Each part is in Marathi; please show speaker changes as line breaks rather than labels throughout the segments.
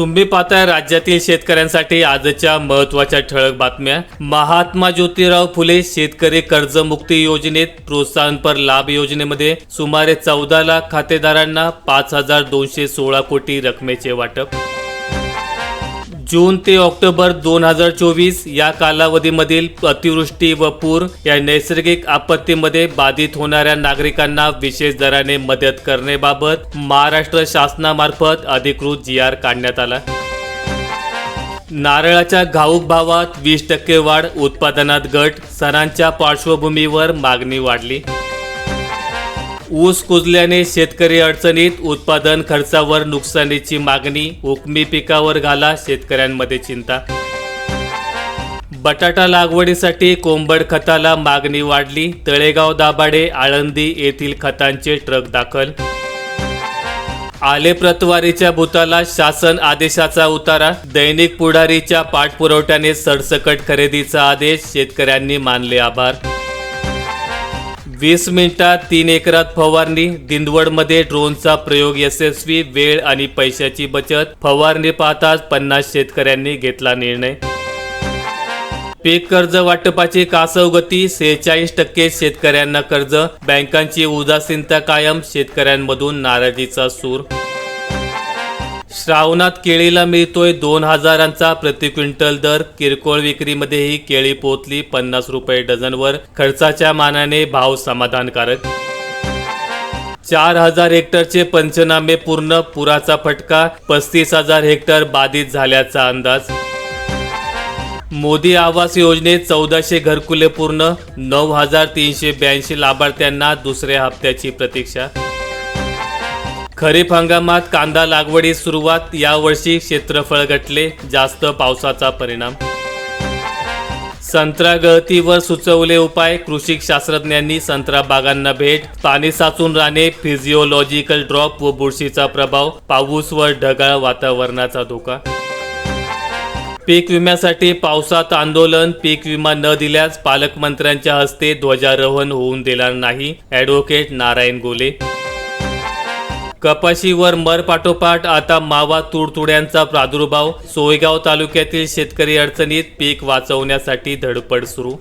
तुम्ही पाहताय राज्यातील शेतकऱ्यांसाठी आजच्या महत्त्वाच्या ठळक बातम्या. महात्मा ज्योतिराव फुले शेतकरी कर्जमुक्ती योजनेत प्रोत्साहनपर लाभ योजनेमध्ये सुमारे चौदा लाख खातेदारांना पाच हजार दोनशे सोळा कोटी रकमेचे वाटप. जून ते ऑक्टोबर दोन हजार चोवीस या कालावधीमधील अतिवृष्टी व पूर या नैसर्गिक आपत्तीमध्ये बाधित होणाऱ्या नागरिकांना विशेष दराने मदत करण्याबाबत महाराष्ट्र शासनामार्फत अधिकृत जी आर काढण्यात आला. नारळाच्या घाऊक भावात वीस टक्के वाढ उत्पादनात घट सणांच्या पार्श्वभूमीवर मागणी वाढली. ऊस कुजल्याने शेतकरी अडचणीत उत्पादन खर्चावर नुकसानीची मागणी उकमी पिकावर घाला शेतकऱ्यांमध्ये चिंता. बटाटा लागवडीसाठी कोंबड खताला मागणी वाढली तळेगाव दाभाडे आळंदी येथील खतांचे ट्रक दाखल. आले प्रतवारीच्या भूताला शासन आदेशाचा उतारा दैनिक पुढारीच्या पाठपुरवठ्याने सरसकट खरेदीचा आदेश शेतकऱ्यांनी मानले आभार. वीस मिनिटात तीन एकरात फवारणी. दिंदवडमध्ये ड्रोनचा प्रयोग यशस्वी वेळ आणि पैशाची बचत. फवारणी पाहताच पन्नास शेतकऱ्यांनी घेतला निर्णय. पीक कर्ज वाटपाची कासव गती सेहेचाळीस टक्के शेतकऱ्यांना कर्ज. बँकांची उदासीनता कायम शेतकऱ्यांमधून नाराजीचा सूर. श्रावणात केळीला मिळतोय दोन हजारांचा प्रति क्विंटल दर. किरकोळ विक्रीमध्येही केळी पोतली पन्नास रुपये डझनवर. खर्चाच्या मानाने भाव समाधानकारक. चार हजार हेक्टरचे पंचनामे पूर्ण पुराचा फटका पस्तीस हजार हेक्टर बाधित झाल्याचा अंदाज. मोदी आवास योजनेत चौदाशे घरकुले पूर्ण नऊ हजार तीनशे ब्याऐंशी लाभार्थ्यांना दुसऱ्या हप्त्याची प्रतीक्षा. खरीप हंगामात कांदा लागवडीस सुरुवात यावर्षी क्षेत्रफळ घटले जास्त पावसाचा परिणाम. संत्रा गळतीवर सुचवले उपाय कृषी शास्त्रज्ञांनी संत्रा बागांना भेट पाणी साचून राहणे फिजिओलॉजिकल ड्रॉप व बुरशीचा प्रभाव पाऊस व ढगाळ वातावरणाचा धोका. पीक विम्यासाठी पावसात आंदोलन पीक विमा न दिल्यास पालकमंत्र्यांच्या हस्ते ध्वजारोहण होऊन देणार नाही ॲडव्होकेट नारायण गोले. कपाशीवर मर पाठोपाठ आता मावा तुडतुड्यांचा प्रादुर्भाव. सोयगाव तालुक्यातील शेतकरी अडचणीत पीक वाचवण्यासाठी धडपड सुरू.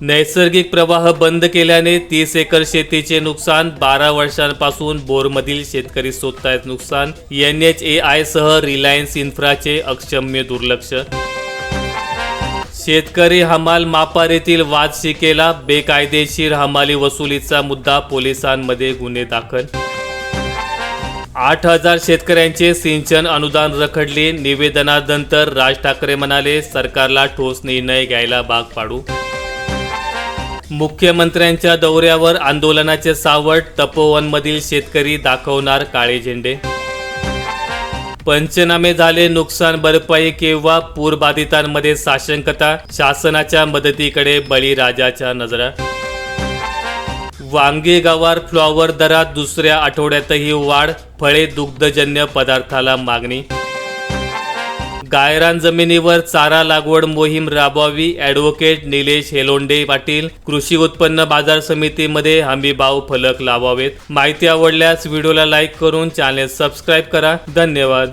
नैसर्गिक प्रवाह बंद केल्याने तीस एकर शेतीचे नुकसान बारा वर्षांपासून बोरमधील शेतकरी सोधतायत नुकसान. एन एच ए आय सह रिलायन्स इन्फ्राचे अक्षम्य दुर्लक्ष. शेतकरी हमाल मापार येथील वाद शिकेला बेकायदेशीर हमाली वसुलीचा मुद्दा पोलिसांमध्ये गुन्हे दाखल. आठ हजार शेतकऱ्यांचे सिंचन अनुदान रखडले. निवेदनानंतर राज ठाकरे म्हणाले सरकारला ठोस निर्णय घ्यायला भाग पाडू. मुख्यमंत्र्यांच्या दौऱ्यावर आंदोलनाचे सावट तपोवनमधील शेतकरी दाखवणार काळे झेंडे. पंचनामे झाले नुकसान भरपाई किंवा पूरबाधितांमध्ये साशंकता शासनाच्या मदतीकडे बळीराजाच्या नजरा. वांगे गवार फ्लॉवर दरात दुसऱ्या आठवड्यातही वाढ फळे दुग्धजन्य पदार्थाला मागणी. गायरान जमिनीवर चारा लागवड मोहीम राबवावी ॲडव्होकेट निलेश हेलोंडे पाटील कृषी उत्पन्न बाजार समितीमध्ये हमीभाव फलक लावावेत. माहिती आवडल्यास व्हिडिओला लाईक करून चॅनेल सबस्क्राईब करा. धन्यवाद.